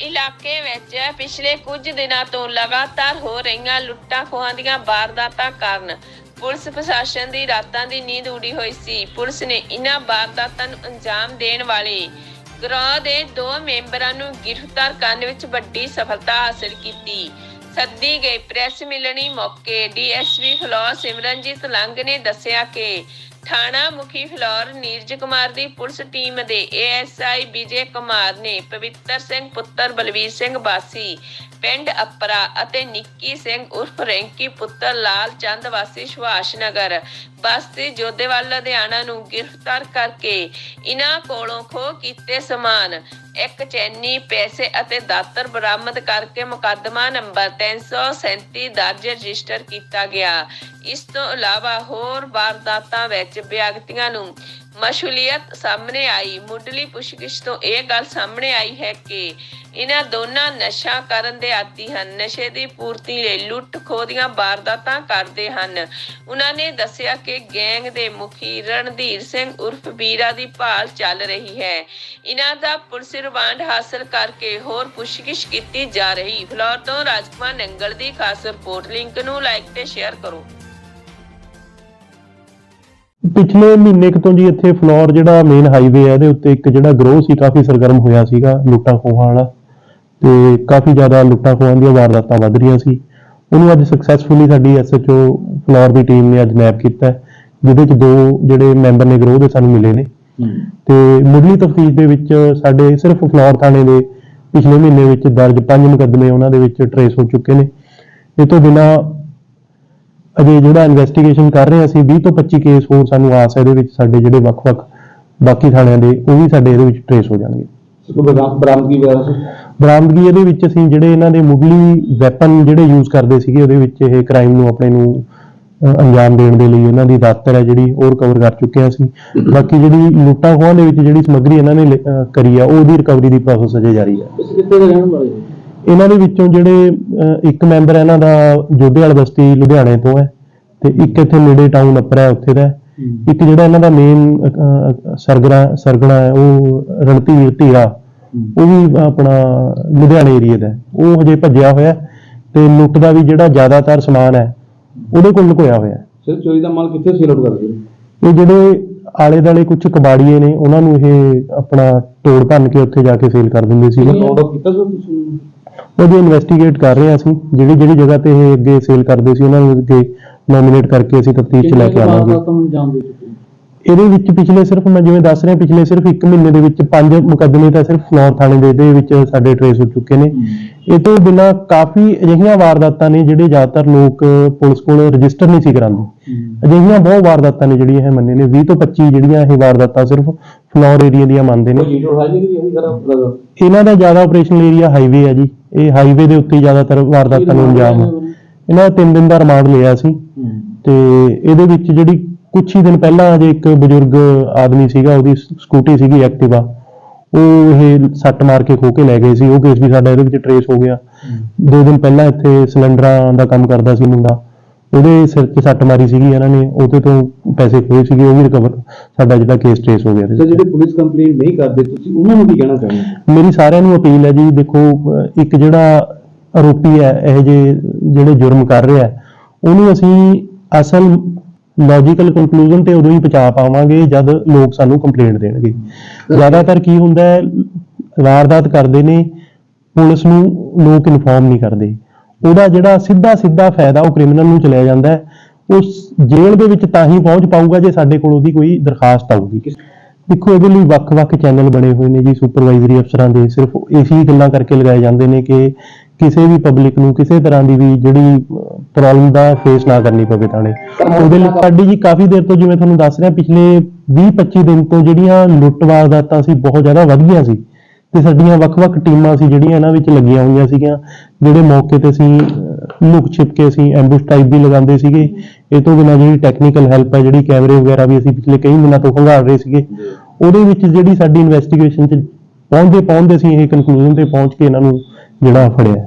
ਇਲਾਕੇ ਵਿੱਚ ਪਿਛਲੇ ਕੁਝ ਦਿਨਾਂ ਤੋਂ ਲਗਾਤਾਰ ਹੋ ਰਹੀਆਂ ਲੁੱਟਾਂ ਖੋਹਾਂ ਦੀਆਂ ਵਾਰਦਾਤਾਂ ਕਾਰਨ ਪੁਲਿਸ ਪ੍ਰਸ਼ਾਸਨ ਦੀ ਰਾਤਾਂ ਦੀ ਨੀਂਦ ਉੜੀ ਹੋਈ ਸੀ। ਪੁਲਿਸ ਨੇ ਇਨ੍ਹਾਂ ਵਾਰਦਾਤਾਂ ਨੂੰ ਅੰਜਾਮ ਦੇਣ ਵਾਲੇ ਗਰੋਹ ਦੇ ਦੋ ਮੈਂਬਰਾਂ ਨੂੰ ਗ੍ਰਿਫਤਾਰ ਕਰਨ ਵਿੱਚ ਵੱਡੀ ਸਫਲਤਾ ਹਾਸਲ ਕੀਤੀ। ਸੱਦੀ ਗਈ ਪ੍ਰੈਸ ਮਿਲਣੀ ਮੌਕੇ ਡੀਐਸਪੀ ਫਲੋਰ ਸਿਮਰਨਜੀਤ ਲੰਗ ਨੇ ਦੱਸਿਆ ਕਿ ਥਾਣਾ ਮੁਖੀ ਫਲੋਰ ਨੀਰਜ ਕੁਮਾਰ ਦੀ ਪੁਲਿਸ ਟੀਮ ਦੇ ਏਐਸਆਈ ਵਿਜੇ ਕੁਮਾਰ ਨੇ ਪਵਿੱਤਰ ਸਿੰਘ ਪੁੱਤਰ ਬਲਵੀਰ ਸਿੰਘ ਬਾਸੀ, ਪਿੰਡ ਅਪਰਾ ਅਤੇ ਨਿੱਕੀ ਸਿੰਘ ਉਰਫ ਰੈਂਕੀ ਪੁੱਤਰ ਲਾਲ ਚੰਦ ਵਾਸੀ ਸੁਭਾਸ਼ ਨਗਰ ਬਸਤੀ ਜੋਧੇਵਾਲ ਲੁਧਿਆਣਾ ਨੂੰ ਗ੍ਰਿਫਤਾਰ ਕਰਕੇ ਇਨ੍ਹਾਂ ਕੋਲੋਂ ਖੋਹ ਕੀਤੇ ਸਮਾਨ। ਇੱਕ ਚੈਨੀ, ਪੈਸੇ ਅਤੇ ਦਾਤਰ ਬਰਾਮਦ ਕਰਕੇ ਮੁਕੱਦਮਾ ਨੰਬਰ 337 ਦਰਜ ਰਜਿਸਟਰ ਕੀਤਾ ਗਿਆ। ਇਸ ਤੋਂ ਇਲਾਵਾ ਹੋਰ ਵਾਰਦਾਤਾਂ ਵਿੱਚ ਵਿਅਕਤੀਆਂ ਨੂੰ ਮਸ਼ਹੂਲੀਅਤ ਸਾਹਮਣੇ ਆਈ। ਮੁੱਢਲੀ ਪੁੱਛਗਿੱਛ ਤੋਂ ਇਹ ਗੱਲ ਸਾਹਮਣੇ ਆਈ ਹੈ ਕਿ ਇਹਨਾਂ ਦੋਨਾਂ ਨਸ਼ਾ ਕਰਨ ਦੇ ਆਦੀ ਹਨ। ਨਸ਼ੇ ਦੀ ਪੂਰਤੀ ਲਈ ਲੁੱਟ ਖੋਹ ਦੀਆਂ ਵਾਰਦਾਤਾਂ ਕਰਦੇ ਹਨ। ਉਹਨਾਂ ਨੇ ਦੱਸਿਆ ਕਿ ਗੈਂਗ ਦੇ ਮੁਖੀ ਰਣਧੀਰ ਸਿੰਘ ਉਰਫ ਬੀਰਾ ਦੀ ਭਾਲ ਚੱਲ ਰਹੀ ਹੈ। ਇਹਨਾਂ ਦਾ ਪੁਲਿਸ ਰਿਮਾਂਡ ਹਾਸਲ ਕਰਕੇ ਹੋਰ ਪੁੱਛਗਿੱਛ ਕੀਤੀ ਜਾ ਰਹੀ। ਫਲੋਰ ਤੋਂ ਰਾਜਕੁਮਾਰ ਨੰਗਲ ਦੀ ਖਾਸ ਰਿਪੋਰਟ। ਲਿੰਕ ਨੂੰ ਲਾਈਕ ਤੇ ਸ਼ੇਅਰ ਕਰੋ। ਪਿਛਲੇ ਮਹੀਨੇ ਕੁ ਤੋਂ ਜੀ ਇੱਥੇ ਫਲੋਰ ਜਿਹੜਾ ਮੇਨ ਹਾਈਵੇ ਹੈ ਇਹਦੇ ਉੱਤੇ ਇੱਕ ਜਿਹੜਾ ਗਰੋਹ ਸੀ ਕਾਫੀ ਸਰਗਰਮ ਹੋਇਆ ਸੀਗਾ ਲੁੱਟਾਂ ਖੋਹਾਂ ਵਾਲਾ। ਤੇ ਕਾਫੀ ਜ਼ਿਆਦਾ ਲੁੱਟਾਂ ਖੋਹਾਂ ਦੀਆਂ ਵਾਰਦਾਤਾਂ ਵੱਧ ਰਹੀਆਂ ਸੀ। ਉਹਨੂੰ ਅੱਜ ਸਕਸੈਸਫੁਲੀ ਸਾਡੀ ਐਸਐਚਓ ਫਲੋਰ ਦੀ ਟੀਮ ਨੇ ਅੱਜ ਨੈਪ ਕੀਤਾ ਹੈ, ਜਿਹਦੇ ਚ ਦੋ ਜਿਹੜੇ ਮੈਂਬਰ ਨੇ ਗਰੋਹ ਦੇ ਸਾਨੂੰ ਮਿਲੇ ਨੇ। ਤੇ ਮੁੱਢਲੀ ਤਫਤੀਸ਼ ਦੇ ਵਿੱਚ ਸਾਡੇ ਸਿਰਫ ਫਲੋਰ ਥਾਣੇ ਦੇ ਪਿਛਲੇ ਮਹੀਨੇ ਵਿੱਚ ਦਰਜ ਪੰਜ ਮੁਕੱਦਮੇ ਉਹਨਾਂ ਦੇ ਵਿੱਚ ਟਰੇਸ ਹੋ ਚੁੱਕੇ ਨੇ। ਇਹ ਤੋਂ ਬਿਨਾਂ ਅਜੇ ਜਿਹੜਾ ਇਨਵੈਸਟੀਗੇਸ਼ਨ ਕਰ ਰਹੇ ਅਸੀਂ 20 ਤੋਂ 25 ਕੇਸ ਹੋਰ ਸਾਨੂੰ ਆਸ ਹੈ ਇਹਦੇ ਵਿੱਚ ਸਾਡੇ ਜਿਹੜੇ ਵੱਖ-ਵੱਖ ਬਾਕੀ ਥਾਣਿਆਂ ਦੇ ਉਹ ਵੀ ਸਾਡੇ ਇਹਦੇ ਵਿੱਚ ਟਰੇਸ ਹੋ ਜਾਣਗੇ। ਬਰਾਮਦਗੀ ਵਗੈਰਾ ਸੀ? ਬਰਾਮਦਗੀ ਇਹਦੇ ਵਿੱਚ ਅਸੀਂ ਜਿਹੜੇ ਇਹਨਾਂ ਦੇ ਮੁੱਢਲੀ ਵੈਪਨ ਜਿਹੜੇ ਯੂਜ਼ ਕਰਦੇ ਸੀਗੇ ਉਹਦੇ ਵਿੱਚ ਇਹ ਕ੍ਰਾਈਮ ਨੂੰ ਆਪਣੇ ਨੂੰ ਅੰਜਾਮ ਦੇਣ ਦੇ ਲਈ ਇਹਨਾਂ ਦੀ ਦਾਤਰ ਹੈ ਜਿਹੜੀ ਉਹ ਰਿਕਵਰ ਕਰ ਚੁੱਕੇ ਹਾਂ ਅਸੀਂ। ਬਾਕੀ ਜਿਹੜੀ ਲੁੱਟਾਂ ਖੋਹਾਂ ਦੇ ਵਿੱਚ ਜਿਹੜੀ ਸਮੱਗਰੀ ਇਹਨਾਂ ਨੇ ਕਰੀ ਆ ਉਹਦੀ ਰਿਕਵਰੀ ਦੀ ਪ੍ਰੋਸੈਸ ਅਜੇ ਜਾਰੀ ਹੈ ਇਸ ਕਿੱਥੇ ਦੇ ਰਹਿਣ ਵਾਲੇ ਸੀ? ਇਹਨਾਂ ਦੇ ਵਿੱਚੋਂ ਜਿਹੜੇ ਇੱਕ ਮੈਂਬਰ ਇਹਨਾਂ ਦਾ ਜੋਧੇਵਾਲ ਬਸਤੀ ਲੁਧਿਆਣੇ ਤੋਂ ਹੈ। ਤੇ ਇੱਕ ਇੱਥੇ ਨੇੜੇ ਟਾਊਨ ਅਪਰ ਹੈ ਉੱਥੇ ਦਾ। ਇੱਕ ਜਿਹੜਾ ਇਹਨਾਂ ਦਾ ਮੇਨ ਸਰਗਣਾ ਸਰਗਣਾ ਹੈ ਉਹ ਰਣਧੀਰ ਧੀਰਾ। ਉਹ ਵੀ ਆਪਣਾ ਲੁਧਿਆਣੇ ਏਰੀਆ ਦਾ। ਉਹ ਹਜੇ ਭੱਜਿਆ ਹੋਇਆ ਤੇ ਲੁੱਟ ਦਾ ਵੀ ਜਿਹੜਾ ਜ਼ਿਆਦਾਤਰ ਸਮਾਨ ਹੈ ਉਹਦੇ ਕੋਲ ਲੁਕੋਇਆ ਹੋਇਆ ਹੈ। ਸਰ ਚੋਰੀ ਦਾ ਮਾਲ ਕਿੱਥੇ ਸੇਲ ਆਊਟ ਕਰਦੇ ਨੇ ਇਹ ਜਿਹੜੇ ਆਲੇ ਦਾਲੇ ਕੁਝ ਕਬਾੜੀਏ ਨੇ ਉਹਨਾਂ ਨੂੰ ਇਹ ਆਪਣਾ ਤੋੜ ਭੰਨ ਕੇ ਉੱਥੇ ਜਾ ਕੇ ਸੇਲ ਕਰ ਦਿੰਦੇ ਸੀ। ਨੋਟ ਕੀਤਾ ਸਰ ਤੁਸੀਂ? ਉਹਦੀ ਇਨਵੈਸਟੀਗੇਟ ਕਰ ਰਹੇ ਹਾਂ ਅਸੀਂ ਜਿਹੜੀ ਜਿਹੜੀ ਜਗ੍ਹਾ ਤੇ ਇਹ ਅੱਗੇ ਸੇਲ ਕਰਦੇ ਸੀ ਉਹਨਾਂ ਨੂੰ ਅੱਗੇ ਨੋਮੀਨੇਟ ਕਰਕੇ ਅਸੀਂ ਤਫਤੀਸ਼ ਚ ਲੈ ਕੇ ਆਵਾਂਗੇ। ਤੁਹਾਨੂੰ ਜਾਣ ਦੇ ਚੁੱਕੇ ਇਹਦੇ ਵਿੱਚ ਪਿਛਲੇ ਸਿਰਫ ਮੈਂ ਜਿਵੇਂ ਦੱਸ ਰਿਹਾ ਪਿਛਲੇ ਸਿਰਫ 1 ਮਹੀਨੇ ਦੇ ਵਿੱਚ ਪੰਜ ਮੁਕੱਦਮੇ ਤਾਂ ਸਿਰਫ ਫਲੋਰ ਥਾਣੇ ਦੇ ਦੇ ਵਿੱਚ ਸਾਡੇ ਟਰੇਸ ਹੋ ਚੁੱਕੇ ਨੇ। ਇਹ ਤੋਂ ਬਿਨਾ ਕਾਫੀ ਅਜਿਹੀਆਂ ਵਾਰਦਾਤਾਂ ਨੇ ਜਿਹੜੇ ਜ਼ਿਆਦਾਤਰ ਲੋਕ ਪੁਲਿਸ ਕੋਲ ਰਜਿਸਟਰ ਨਹੀਂ ਸੀ ਕਰਾਉਂਦੇ। ਅਜਿਹੀਆਂ ਬਹੁਤ ਵਾਰਦਾਤਾਂ ਨੇ ਜਿਹੜੀਆਂ ਇਹ ਮੰਨੇ ਨੇ। 20 ਤੋਂ 25 ਜਿਹੜੀਆਂ ਇਹ ਵਾਰਦਾਤਾਂ ਸਿਰਫ ਫਲੋਰ ਏਰੀਆ ਦੀਆਂ ਮੰਨਦੇ ਨੇ। ਇਹਨਾਂ ਦਾ ਜ਼ਿਆਦਾ ਆਪਰੇਸ਼ਨਲ ਏਰੀਆ ਹਾਈਵੇ ਹੈ ਜੀ। ਇਹ ਹਾਈਵੇ ਦੇ ਉੱਤੇ ਜ਼ਿਆਦਾਤਰ ਵਾਰਦਾਤਾਂ ਨੂੰ ਅੰਜਾਮ ਇਹਨਾਂ ਦਾ 3 ਦਿਨ ਦਾ ਰਿਮਾਂਡ ਲਿਆ ਸੀ। ਤੇ ਇਹਦੇ ਵਿੱਚ ਜਿਹੜੀ ਕੁਛ ਹੀ ਦਿਨ ਪਹਿਲਾਂ ਅਜੇ ਇੱਕ ਬਜ਼ੁਰਗ ਆਦਮੀ ਸੀਗਾ ਉਹਦੀ ਸਕੂਟੀ ਸੀਗੀ ਐਕਟਿਵਾ ਉਹ ਇਹ ਸੱਟ ਮਾਰ ਕੇ ਖੋ ਕੇ ਲੈ ਗਏ ਸੀ। ਉਹ ਕੇਸ ਵੀ ਸਾਡਾ ਇਹਦੇ ਵਿੱਚ ਟਰੇਸ ਹੋ ਗਿਆ। ਦੋ ਦਿਨ ਪਹਿਲਾਂ ਇੱਥੇ ਸਿਲੰਡਰਾਂ ਦਾ ਕੰਮ ਕਰਦਾ ਸੀ ਮੁੰਡਾ। ਉਹਦੇ ਸਿਰ 'ਚ ਸੱਟ ਮਾਰੀ ਸੀਗੀ ਇਹਨਾਂ ਨੇ ਉਹਦੇ ਤੋਂ ਪੈਸੇ ਖੋਏ ਸੀਗੇ ਉਹ ਵੀ ਰਿਕਵਰ ਸਾਡਾ ਜਿਹੜਾ ਕੇਸ ਟਰੇਸ ਹੋ ਗਿਆ। ਸਰ ਜਿਹੜੇ ਪੁਲਿਸ ਕੰਪਲੇਂਟ ਨਹੀਂ ਕਰਦੇ ਤੁਸੀਂ ਉਹਨਾਂ ਨੂੰ ਕੀ ਕਹਿਣਾ ਚਾਹੁੰਦੇ ਮੇਰੀ ਸਾਰਿਆਂ ਨੂੰ ਅਪੀਲ ਹੈ ਜੀ ਦੇਖੋ ਇੱਕ ਜਿਹੜਾ ਆਰੋਪੀ ਹੈ ਇਹ ਜੇ ਜਿਹੜੇ ਜੁਰਮ ਕਰ ਰਿਹਾ ਹੈ, ਉਹਨੂੰ ਅਸੀਂ ਅਸਲ ਲੌਜੀਕਲ ਕਨਕਲੂਜਨ ਤੇ ਉਦੋਂ ਹੀ ਪਹੁੰਚਾ ਪਾਵਾਂਗੇ ਜਦ ਲੋਕ ਸਾਨੂੰ ਕੰਪਲੇਂਟ ਦੇਣਗੇ। ਜ਼ਿਆਦਾਤਰ ਕੀ ਹੁੰਦਾ ਹੈ ਵਾਰਦਾਤ ਕਰਦੇ ਨੇ ਪੁਲਿਸ ਨੂੰ ਲੋਕ ਇਨਫੋਰਮ ਨਹੀਂ ਕਰਦੇ। ਉਹਦਾ ਜਿਹੜਾ ਸਿੱਧਾ ਸਿੱਧਾ ਫਾਇਦਾ ਉਹ ਕ੍ਰਿਮੀਨਲ ਨੂੰ ਚਲਿਆ ਜਾਂਦਾ ਹੈ ਉਸ ਜੇਲ੍ਹ ਦੇ ਵਿੱਚ ਤਾਂ ਹੀ ਪਹੁੰਚ ਪਾਊਗਾ ਜੇ ਸਾਡੇ ਕੋਲ ਉਹਦੀ ਕੋਈ ਦਰਖਾਸਤ ਆਊਗੀ। ਦੇਖੋ ਇਹਦੇ ਲਈ ਵੱਖ-ਵੱਖ ਚੈਨਲ ਬਣੇ ਹੋਏ ਨੇ ਜੀ ਸੁਪਰਵਾਈਜ਼ਰੀ ਅਫਸਰਾਂ ਦੇ, ਸਿਰਫ ਇਸੇ ਗੱਲਾਂ ਕਰਕੇ ਲਗਾਏ ਜਾਂਦੇ ਨੇ ਕਿ ਕਿਸੇ ਵੀ ਪਬਲਿਕ ਨੂੰ ਕਿਸੇ ਤਰ੍ਹਾਂ ਦੀ ਵੀ ਜਿਹੜੀ ਪ੍ਰੋਬਲਮ ਦਾ ਫੇਸ ਨਾ ਕਰਨੀ ਪਵੇ ਥਾਣੇ। ਉਹਦੇ ਲਈ ਸਾਡੀ ਜੀ ਕਾਫੀ ਦੇਰ ਤੋਂ ਜਿਵੇਂ ਤੁਹਾਨੂੰ ਦੱਸ ਰਿਹਾ, ਪਿਛਲੇ 20-25 ਦਿਨ ਤੋਂ ਜਿਹੜੀਆਂ ਲੁੱਟ ਵਾਰਦਾਤਾਂ ਸੀ, ਬਹੁਤ ਜ਼ਿਆਦਾ ਵਧ ਗਈਆਂ ਸੀ। ਤੇ ਸਾਡੀਆਂ ਵੱਖ-ਵੱਖ ਟੀਮਾਂ ਸੀ, ਜਿਹੜੀਆਂ ਇਹਨਾਂ ਵਿੱਚ ਲੱਗੀਆਂ ਹੋਈਆਂ ਸੀਗੀਆਂ, ਜਿਹੜੇ ਮੌਕੇ ਤੇ ਅਸੀਂ ਲੁਕ ਛਿਪ ਕੇ ਅਸੀਂ ਐਂਬੂਸ਼ ਟਾਈਪ ਵੀ ਲਗਾਉਂਦੇ ਸੀਗੇ। ਇਹ ਤੋਂ ਬਿਨਾਂ ਜਿਹੜੀ ਟੈਕਨੀਕਲ ਹੈਲਪ ਹੈ, ਜਿਹੜੀ ਕੈਮਰੇ ਵਗੈਰਾ ਵੀ ਅਸੀਂ ਪਿਛਲੇ ਕਈ ਮਹੀਨਿਆਂ ਤੋਂ ਖੰਗਾਲ ਰਹੇ ਸੀਗੇ। ਉਹਦੇ ਵਿੱਚ ਜਿਹੜੀ ਸਾਡੀ ਇਨਵੈਸਟੀਗੇਸ਼ਨ ਚ ਪਹੁੰਚਦੇ ਪਹੁੰਚਦੇ ਅਸੀਂ ਇਹ ਕਨਕਲੂਜਨ ਤੇ ਪਹੁੰਚ ਕੇ ਇਹਨਾਂ ਨੂੰ ਜਿਹੜਾ ਫੜਿਆ।